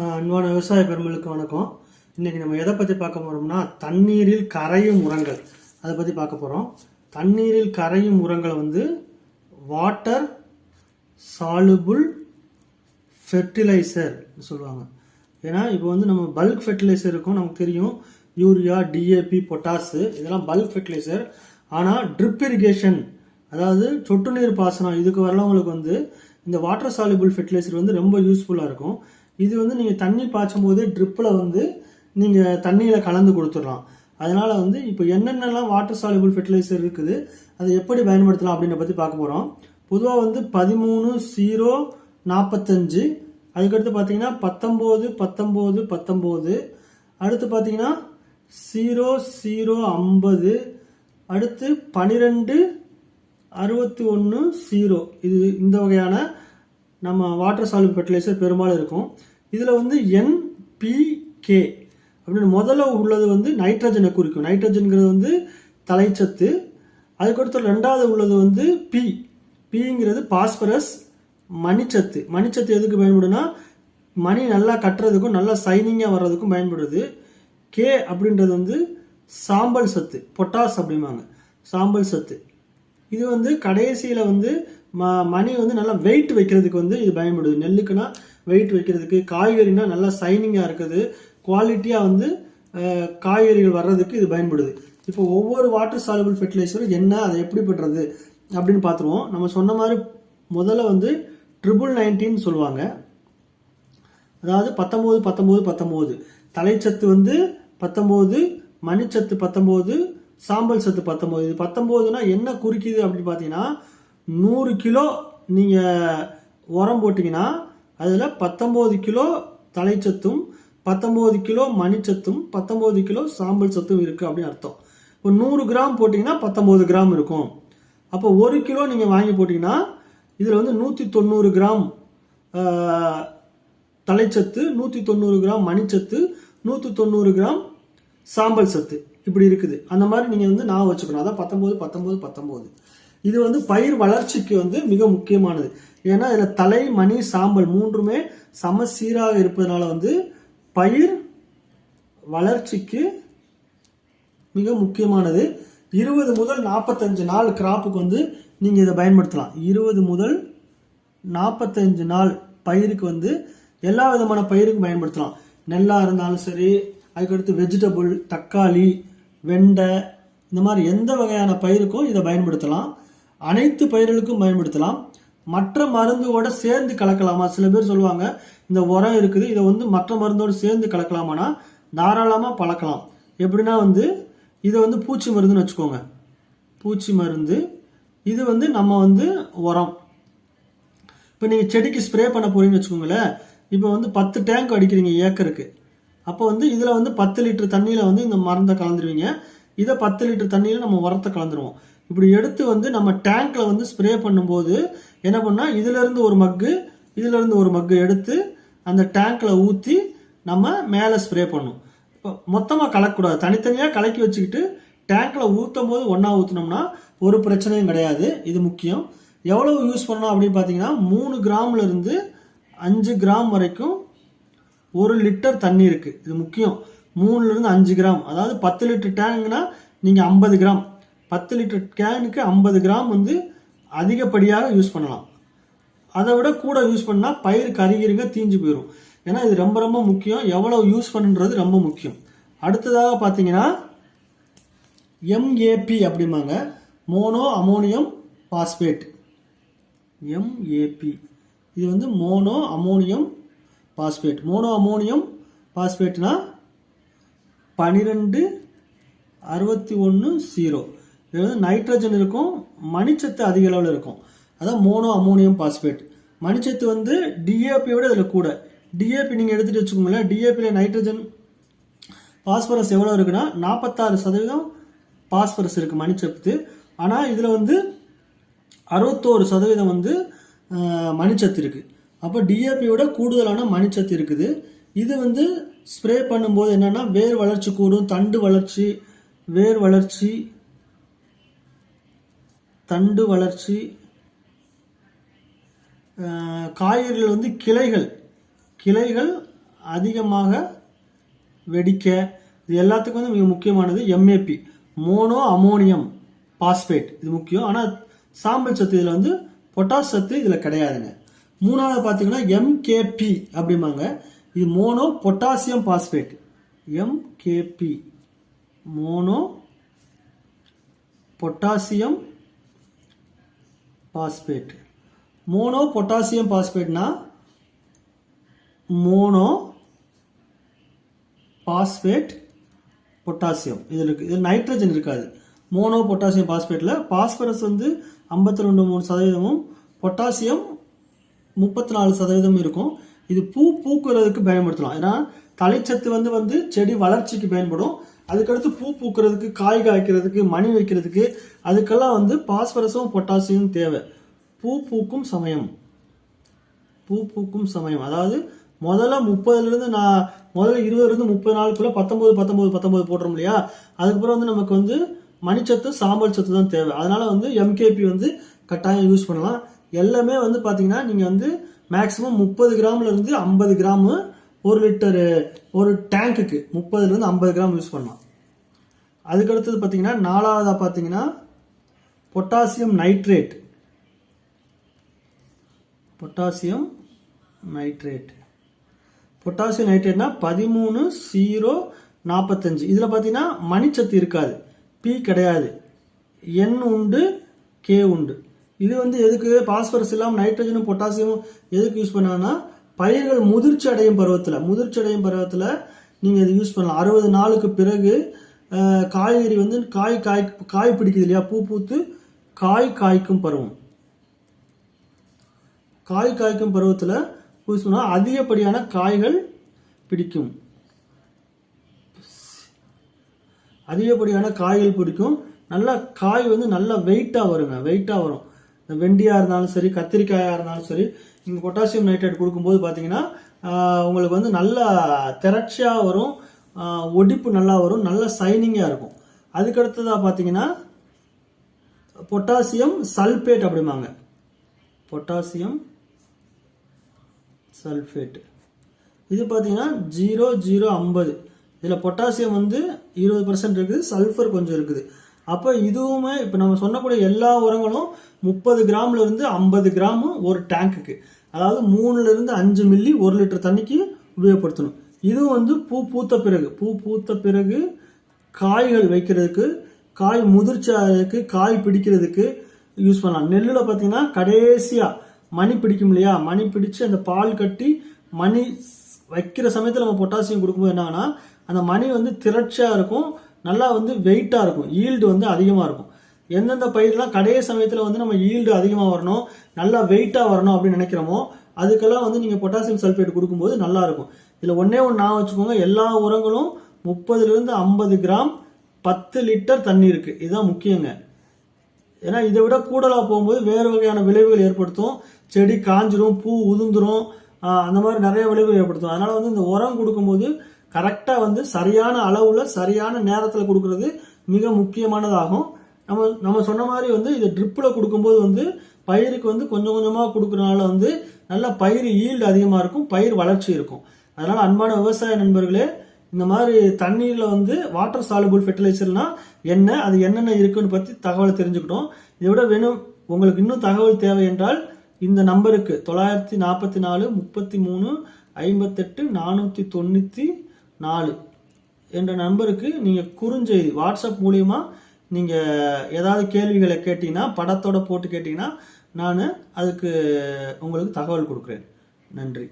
அன்பான விவசாய பெருமளுக்கு வணக்கம். இன்றைக்கி நம்ம எதை பற்றி பார்க்க போகிறோம்னா தண்ணீரில் கரையும் உரங்கள். அதை பற்றி பார்க்க போகிறோம் தண்ணீரில் கரையும் உரங்களை வந்து வாட்டர் சாலுபுள் ஃபெர்டிலைசர் சொல்லுவாங்க. ஏன்னா இப்போ வந்து நம்ம பல்க் ஃபெர்டிலைசர் இருக்கும் நமக்கு தெரியும். யூரியா டிஏபி பொட்டாசு இதெல்லாம் பல்க் ஃபெர்டிலைசர். ஆனால் ட்ரிப் இரிகேஷன் அதாவது சொட்டு நீர் பாசனம் இதுக்கு வரலவங்களுக்கு வந்து இந்த வாட்டர் சாலிபிள் ஃபெர்டிலைசர் வந்து ரொம்ப யூஸ்ஃபுல்லாக இருக்கும். இது வந்து நீங்கள் தண்ணி பாய்ச்சும் போது ட்ரிப்பில் வந்து நீங்கள் தண்ணியில் கலந்து கொடுத்துடலாம். அதனால் வந்து இப்போ என்னென்னலாம் வாட்டர் சாலிபிள் ஃபெர்டிலைசர் இருக்குது அதை எப்படி பயன்படுத்தலாம் அப்படின்ற பற்றி பார்க்க போகிறோம் பொதுவாக வந்து பதிமூணு ஜீரோ நாற்பத்தஞ்சு அதுக்கடுத்து பார்த்தீங்கன்னா பத்தொம்போது பத்தொம்போது பத்தொம்போது அடுத்து பார்த்தீங்கன்னா ஜீரோ ஜீரோ ஐம்பது அடுத்து பனிரெண்டு அறுபத்தி ஒன்று ஜீரோ இது இந்த வகையான நம்ம வாட்டர் சாலிபிள் ஃபெர்டிலைசர் பெரும்பாலும் இருக்கும். இதில் வந்து என்பிகே அப்படின்னு முதல்ல உள்ளது வந்து நைட்ரஜனை குறிக்கும். நைட்ரஜனுங்கிறது வந்து தலைச்சத்து. அதுக்கடுத்து ரெண்டாவது உள்ளது வந்து பி பிங்கிறது பாஸ்பரஸ் மணிச்சத்து. மணிச்சத்து எதுக்கு பயன்படுனா மணி நல்லா கட்டுறதுக்கும் நல்லா சைனிங்காக வர்றதுக்கும் பயன்படுது. கே அப்படின்றது வந்து சாம்பல் சத்து பொட்டாஸ் அப்படிம்பாங்க. சாம்பல் சத்து. இது வந்து கடைசியில் வந்து ம மணி வந்து நல்லா வெயிட் வைக்கிறதுக்கு வந்து இது பயன்படுது. நெல்லுக்குன்னா வெயிட் வைக்கிறதுக்கு காய்கறினா நல்லா சைனிங்காக இருக்குது. குவாலிட்டியாக வந்து காய்கறிகள் வர்றதுக்கு இது பயன்படுது. இப்போ ஒவ்வொரு வாட்டர் சாலுபிள் ஃபெர்டிலைசரும் என்ன அதை எப்படி பண்ணுறது அப்படின்னு பார்த்துருவோம். நம்ம சொன்ன மாதிரி முதல்ல வந்து ட்ரிபிள் நைன்டீன் சொல்லுவாங்க. அதாவது பத்தொம்போது பத்தொம்போது பத்தொம்போது. தலைச்சத்து வந்து பத்தொம்போது மணிச்சத்து பத்தொம்போது சாம்பல் சத்து பத்தொம்போது. இது பத்தொம்போதுனா என்ன குறிக்குது அப்படின்னு பார்த்தீங்கன்னா நூறு கிலோ நீங்கள் உரம் போட்டிங்கன்னா அதில் பத்தொம்போது கிலோ தலைச்சத்தும் பத்தொம்போது கிலோ மணிச்சத்தும் பத்தொம்போது கிலோ சாம்பல் சத்தும் இருக்குது அப்படின்னு அர்த்தம். இப்போ நூறு கிராம் போட்டிங்கன்னா பத்தொம்போது கிராம் இருக்கும். அப்போ ஒரு கிலோ நீங்கள் வாங்கி போட்டிங்கன்னா இதில் வந்து நூற்றி தொண்ணூறு கிராம் தலைச்சத்து நூற்றி தொண்ணூறு கிராம் மணிச்சத்து நூற்றி தொண்ணூறு கிராம் சாம்பல் சத்து இப்படி இருக்குது. அந்த மாதிரி நீங்கள் வந்து நான் வச்சுக்கணும். அதான் பத்தொம்போது பத்தொம்போது பத்தொம்போது இது வந்து பயிர் வளர்ச்சிக்கு வந்து மிக முக்கியமானது. ஏன்னா இதில் தலை மணி சாம்பல் மூன்றுமே சமசீராக இருப்பதனால வந்து பயிர் வளர்ச்சிக்கு மிக முக்கியமானது. இருபது முதல் நாற்பத்தஞ்சு நாள் கிராப்புக்கு வந்து நீங்கள் இதை பயன்படுத்தலாம். இருபது முதல் நாற்பத்தஞ்சு நாள் பயிருக்கு வந்து எல்லா விதமான பயிருக்கும் பயன்படுத்தலாம். நெல்லாக இருந்தாலும் சரி அதுக்கடுத்து வெஜிடபிள் தக்காளி வெண்டை இந்த மாதிரி எந்த வகையான பயிருக்கும் இதை பயன்படுத்தலாம். அனைத்து பயிர்களுக்கும் பயன்படுத்தலாம். மற்ற மருந்தோட சேர்ந்து கலக்கலாமா? சில பேர் சொல்லுவாங்க இந்த உரம் இருக்குது இதை வந்து மற்ற மருந்தோடு சேர்ந்து கலக்கலாமானா தாராளமாக பழக்கலாம். எப்படின்னா வந்து இதை வந்து பூச்சி மருந்துன்னு வச்சுக்கோங்க. பூச்சி மருந்து இது வந்து நம்ம வந்து உரம். இப்போ நீங்கள் செடிக்கு ஸ்ப்ரே பண்ண போறீங்கன்னு வச்சுக்கோங்களேன் இப்போ வந்து பத்து டேங்க் அடிக்கிறீங்க ஏக்கருக்கு. அப்போ வந்து இதில் வந்து பத்து லிட்டர் தண்ணியில் வந்து இந்த மருந்தை கலந்துருவீங்க. இதை பத்து லிட்டர் தண்ணியில் நம்ம உரத்தை கலந்துருவோம். இப்படி எடுத்து வந்து நம்ம டேங்க்கில் வந்து ஸ்ப்ரே பண்ணும்போது என்ன பண்ணால் இதிலிருந்து ஒரு மக்கு இதிலிருந்து ஒரு மக்கு எடுத்து அந்த டேங்க்கில் ஊற்றி நம்ம மேலே ஸ்ப்ரே பண்ணும் இப்போ மொத்தமாக கலக்கக்கூடாது. தனித்தனியாக கலக்கி வச்சுக்கிட்டு டேங்க்கில் ஊற்றும் போது ஒன்றா ஊற்றினோம்னா ஒரு பிரச்சனையும் கிடையாது. இது முக்கியம். எவ்வளவு யூஸ் பண்ணணும் அப்படின்னு பார்த்தீங்கன்னா மூணு கிராம்லேருந்து அஞ்சு கிராம் வரைக்கும் ஒரு லிட்டர் தண்ணி இருக்குது இது முக்கியம். மூணுலேருந்து அஞ்சு கிராம். அதாவது பத்து லிட்டர் டேங்குனா நீங்கள் ஐம்பது கிராம். பத்து லிட்டர் கேனுக்கு ஐம்பது கிராம் வந்து அதிகப்படியாக யூஸ் பண்ணலாம். அதை விட கூட யூஸ் பண்ணால் பயிர் கருகிருங்க தீஞ்சு போயிடும் ஏன்னா இது ரொம்ப ரொம்ப முக்கியம். எவ்வளோ யூஸ் பண்ணுன்றது ரொம்ப முக்கியம். அடுத்ததாக பார்த்தீங்கன்னா எம்ஏபி அப்படிம்பாங்க. மோனோ அமோனியம் பாஸ்பேட் எம்ஏபி இது வந்து mono ammonium phosphate mono ammonium பாஸ்பேட்னா பன்னிரெண்டு அறுபத்தி ஒன்று ஜீரோ இது வந்து நைட்ரஜன் இருக்கும் மணிச்சத்து அதிக அளவில் இருக்கும். அதான் மோனோ அமோனியம் பாஸ்பேட் மணிச்சத்து வந்து டிஏபியோட இதில் கூட. டிஏபி நீங்கள் எடுத்துகிட்டு வச்சுக்கோங்களேன். டிஏபியில் நைட்ரஜன் பாஸ்பரஸ் எவ்வளோ இருக்குன்னா நாற்பத்தாறு சதவீதம் பாஸ்பரஸ் இருக்குது மணிச்சத்து ஆனால் இதில் வந்து அறுபத்தோரு சதவீதம் வந்து மணிச்சத்து இருக்குது அப்போ டிஏபியோட கூடுதலான மணிச்சத்து இருக்குது. இது வந்து ஸ்ப்ரே பண்ணும்போது என்னென்னா வேர் வளர்ச்சி கூடும் தண்டு வளர்ச்சி வேர் வளர்ச்சி தண்டு வளர்ச்சி காய்கறிகள் வந்து கிளைகள். கிளைகள் அதிகமாக வெடிக்க இது எல்லாத்துக்கும் வந்து மிக முக்கியமானது எம்ஏபி மோனோ அமோனியம் பாஸ்பேட் இது முக்கியம். ஆனால் சாம்பல் சத்து இதில் வந்து பொட்டாஸ் சத்து இதில் கிடையாதுங்க. மூணாவது பார்த்தீங்கன்னா எம்கேபி அப்படிம்பாங்க. இது mono potassium phosphate MKP mono potassium phosphate. Mono potassium பாஸ்பேட்னா mono phosphate potassium. இதில் இருக்குது இது நைட்ரஜன் இருக்காது. மோனோ பொட்டாசியம் பாஸ்பேட்டில் பாஸ்பரஸ் வந்து ஐம்பத்தி ரெண்டு மூணு சதவீதமும் பொட்டாசியம் முப்பத்தி நாலு சதவீதம் இருக்கும். இது பூ பூக்குறதுக்கு பயன்படுத்தலாம். ஏன்னா தலைச்சத்து வந்து வந்து செடி வளர்ச்சிக்கு பயன்படும். அதுக்கடுத்து பூ பூக்கிறதுக்கு காய் காய்க்கிறதுக்கு மணி வைக்கிறதுக்கு அதுக்கெல்லாம் வந்து பாஸ்பரஸும் பொட்டாசியம் தேவை. பூ பூக்கும் சமயம். பூ பூக்கும் சமயம். அதாவது முதல்ல முப்பதுலேருந்து நான் முதல்ல இருபதுலேருந்து முப்பது நாளுக்குள்ளே பத்தொம்போது பத்தொம்போது பத்தொம்போது போடுறோம் இல்லையா? அதுக்கப்புறம் வந்து நமக்கு வந்து மணிச்சத்து சாம்பல் சத்து தான் தேவை. அதனால் வந்து எம்கேபி வந்து கட்டாயம் யூஸ் பண்ணலாம். எல்லாமே வந்து பார்த்தீங்கன்னா நீங்கள் வந்து மேக்ஸிமம் முப்பது கிராம்லேருந்து ஐம்பது கிராம் ஒரு லிட்டரு ஒரு டேங்க்குக்கு முப்பதுலேருந்து ஐம்பது கிராம் யூஸ் பண்ணலாம். அதுக்கடுத்தது பார்த்தீங்கன்னா நாலாவதாக பார்த்தீங்கன்னா potassium nitrate potassium nitrate potassium நைட்ரேட்னா பதிமூணு ஜீரோ நாற்பத்தஞ்சு இதில் பார்த்தீங்கன்னா மணிச்சத்து இருக்காது. பி கிடையாது. என் உண்டு கே உண்டு. இது வந்து எதுக்கு? பாஸ்பரஸ் இல்லாமல் நைட்ரஜனும் பொட்டாசியமும் எதுக்கு யூஸ் பண்ணாங்கன்னா பயிர்கள் முதிர்ச்சி அடையும் பருவத்தில் முதிர்ச்சி அடையும் பருவத்தில் நீங்கள் இது யூஸ் பண்ணலாம். அறுபது நாளுக்கு பிறகு காய்கறி வந்து காய் காய் காய் பிடிக்குது இல்லையா? பூ பூத்து காய் காய்க்கும் பருவம். காய் காய்க்கும் பருவத்தில் யூஸ் பண்ணால் அதிகப்படியான காய்கள் பிடிக்கும். அதிகப்படியான காய்கள் பிடிக்கும். நல்லா காய் வந்து நல்லா வெயிட்டாக வருங்க. வெயிட்டாக வரும். வெண்டியாக இருந்தாலும் சரி கத்திரிக்காயாக இருந்தாலும் சரி நீங்கள் பொட்டாசியம் நைட்ரேட் கொடுக்கும்போது பார்த்தீங்கன்னா உங்களுக்கு வந்து நல்லா திரட்சியாக வரும் ஒடிப்பு நல்லா வரும் நல்ல சைனிங்காக இருக்கும். அதுக்கடுத்ததாக பார்த்தீங்கன்னா பொட்டாசியம் சல்பேட் அப்படிம்பாங்க. பொட்டாசியம் சல்ஃபேட் இது பார்த்தீங்கன்னா ஜீரோ ஜீரோ ஐம்பது. இதில் பொட்டாசியம் வந்து இருபது பர்சன்ட் இருக்குது சல்ஃபர் கொஞ்சம் இருக்குது. அப்போ இதுவுமே இப்போ நம்ம சொன்னக்கூடிய எல்லா உரங்களும் முப்பது கிராம்லேருந்து ஐம்பது கிராம் ஒரு டேங்க்குக்கு அதாவது மூணுலேருந்து அஞ்சு மில்லி ஒரு லிட்டர் தண்ணிக்கு உபயோகப்படுத்தணும். இதுவும் வந்து பூ பூத்த பிறகு பூ பூத்த பிறகு காய்கள் வைக்கிறதுக்கு காய் முதிர்ச்சி ஆகிறதுக்கு காய் பிடிக்கிறதுக்கு யூஸ் பண்ணலாம். நெல்லில் பார்த்தீங்கன்னா கடைசியாக மணி பிடிக்கும் இல்லையா? மணி பிடிச்சு அந்த பால் கட்டி மணி வைக்கிற சமயத்தில் நம்ம பொட்டாசியம் கொடுக்கும்போது என்னன்னா அந்த மணி வந்து திரட்சியாக இருக்கும். நல்லா வந்து வெயிட்டாக இருக்கும். ஈல்டு வந்து அதிகமாக இருக்கும். எந்தெந்த பயிரெலாம் கடைய சமயத்தில் வந்து நம்ம ஈல்டு அதிகமாக வரணும் நல்லா வெயிட்டாக வரணும் அப்படின்னு நினைக்கிறோமோ அதுக்கெல்லாம் வந்து நீங்கள் பொட்டாசியம் சல்ஃபேட் கொடுக்கும்போது நல்லா இருக்கும். இதில் ஒன்றே ஒன்று நான் வச்சுக்கோங்க. எல்லா உரங்களும் முப்பதுலேருந்து ஐம்பது கிராம் பத்து லிட்டர் தண்ணி இருக்குது இதுதான் முக்கியங்க. ஏன்னா இதை விட கூடலாக போகும்போது வேறு வகையான விளைவுகள் ஏற்படுத்தும். செடி காஞ்சிரும் பூ உதிர்ந்துரும். அந்த மாதிரி நிறைய விளைவுகள் ஏற்படுத்தும். அதனால் வந்து இந்த உரம் கொடுக்கும்போது கரெக்டாக வந்து சரியான அளவில் சரியான நேரத்தில் கொடுக்கறது மிக முக்கியமானதாகும். நம்ம நம்ம சொன்ன மாதிரி வந்து இதை ட்ரிப்பில் கொடுக்கும்போது வந்து பயிருக்கு வந்து கொஞ்சம் கொஞ்சமாக கொடுக்குறனால வந்து நல்ல பயிர் ஈல்டு அதிகமாக இருக்கும் பயிர் வளர்ச்சி இருக்கும். அதனால் அன்பான விவசாய நண்பர்களே இந்த மாதிரி தண்ணீரில் வந்து வாட்டர் சாலுபிள் ஃபெர்டிலைசர்னா என்ன அது என்னென்ன இருக்குன்னு பற்றி தகவலை தெரிஞ்சுக்கிட்டோம். இதை விட வேணும் உங்களுக்கு இன்னும் தகவல் தேவை என்றால் இந்த நம்பருக்கு தொள்ளாயிரத்தி நாற்பத்தி நாலு முப்பத்தி மூணு ஐம்பத்தெட்டு நானூற்றி தொண்ணூற்றி நாலு என்ற நம்பருக்கு நீங்கள் குறுஞ்செய்தி வாட்ஸ்அப் மூலிமா நீங்கள் ஏதாவது கேள்விகளை கேட்டிங்கன்னா படத்தோட போட்டு கேட்டிங்கன்னா நான் அதுக்கு உங்களுக்கு தகவல் கொடுக்குறேன். நன்றி.